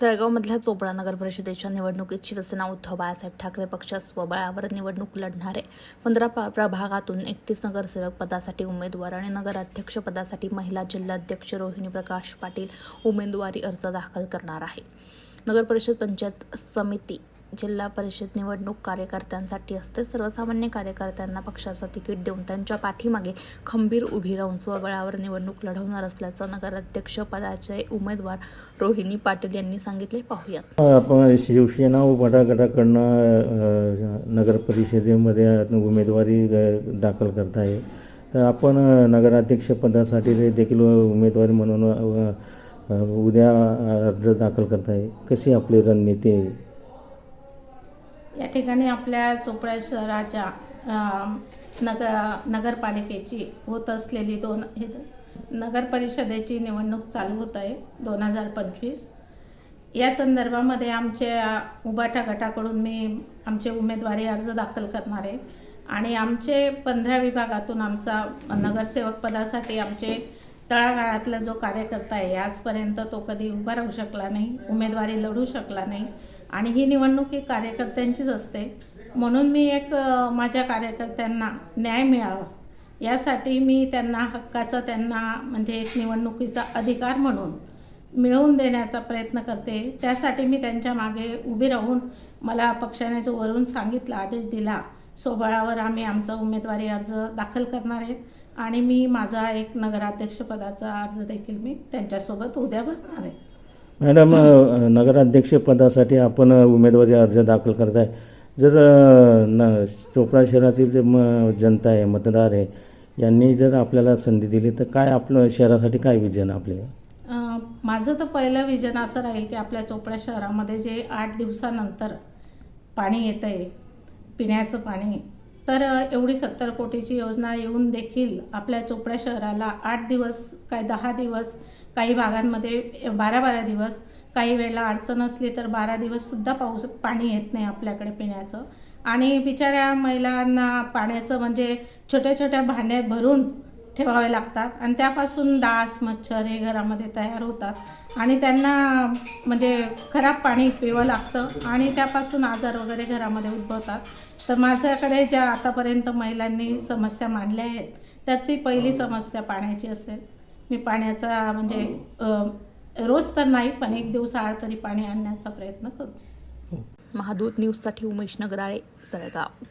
जळगावमधल्या चोपडा नगर परिषदेच्या निवडणुकीत शिवसेना उद्धव बाळासाहेब ठाकरे पक्ष स्वबळावर निवडणूक लढणारे. पंधरा प- प्रभागातून एकतीस नगरसेवक पदासाठी उमेदवार आणि नगराध्यक्ष पदासाठी महिला जिल्हाध्यक्ष रोहिणी प्रकाश पाटील उमेदवारी अर्ज दाखल करणार आहे. नगर परिषद पंचायत समिती जिल्हा परिषद निवडणूक कार्यकर्त्यांसाठी असते. सर्वसामान्य कार्यकर्त्यांना पक्षाचं तिकीट देऊन त्यांच्या पाठीमागे खंबीर उभी राहून स्वबळावर निवडणूक लढवणार असल्याचं नगराध्यक्ष पदाचे उमेदवार रोहिणी पाटील यांनी सांगितले. पाहूयात. आपण शिवसेना व गटाकडनं नगर परिषदेमध्ये उमेदवारी दाखल करत आहे. तर आपण नगराध्यक्षपदासाठी देखील उमेदवारी म्हणून उद्या अर्ज दाखल करत आहे. कशी आपली रणनीती आहे? या ठिकाणी आपल्या चोपडा शहराच्या नग नगर नगरपालिकेची होत असलेली दोन हे नगर परिषदेची निवडणूक चालू होत आहे दोन हजार पंचवीस. या संदर्भामध्ये आमच्या उबाटा गटाकडून मी आमचे उमेदवारी अर्ज दाखल करणार आहे. आणि आमचे पंधरा विभागातून आमचा नगरसेवक पदासाठी आमचे तळागाळातला जो कार्यकर्ता आहे आजपर्यंत तो कधी उभा राहू शकला नाही उमेदवारी लढू शकला नाही. आणि ही निवडणूक ही कार्यकर्त्यांचीच असते. म्हणून मी एक माझ्या कार्यकर्त्यांना न्याय मिळावा. यासाठी मी त्यांना हक्काचा त्यांना म्हणजे एक निवडणुकीचा अधिकार म्हणून मिळवून देण्याचा प्रयत्न करते. त्यासाठी मी त्यांच्या मागे उभी राहून मला पक्षाने जो वरून सांगितला आदेश दिला सोबळावर आम्ही आमचा उमेदवारी अर्ज दाखल करणार आहेत. आणि मी माझा एक नगराध्यक्षपदाचा अर्ज देखील मी त्यांच्यासोबत उद्या भरणार आहे. मॅडम नगराध्यक्षपदासाठी आपण उमेदवारी अर्ज दाखल करत आहे जर न चोपडा शहरातील जे म जनता आहे मतदार आहे यांनी जर आपल्याला संधी दिली तर काय आपलं शहरासाठी काय विजन आपले? अं, माझं तर पहिलं विजन असं राहील की आपल्या चोपडा शहरामध्ये जे आठ दिवसानंतर पाणी येतं आहे पिण्याचं पाणी तर एवढी सत्तर कोटीची योजना येऊन देखील आपल्या चोपडा शहराला आठ दिवस काय दहा दिवस काही भागांमध्ये बारा बारा दिवस. काही वेळेला अडचण असली तर बारा दिवससुद्धा पाऊस पाणी येत नाही आपल्याकडे पिण्याचं. आणि बिचाऱ्या महिलांना पाण्याचं म्हणजे छोट्या छोट्या भांड्यात भरून ठेवावे लागतात. आणि त्यापासून डास मच्छर हे घरामध्ये तयार होतात. आणि त्यांना म्हणजे खराब पाणी पिवं लागतं. आणि त्यापासून आजार वगैरे घरामध्ये उद्भवतात. तर माझ्याकडे ज्या आतापर्यंत महिलांनी समस्या मांडल्या आहेत तर ती पहिली समस्या पाण्याची असेल. मी पाण्याचा म्हणजे अ, रोज तर नाही पण एक दिवस आड तरी पाणी आणण्याचा प्रयत्न करतो महादूत न्यूजसाठी उमेश नगराळे जळगाव.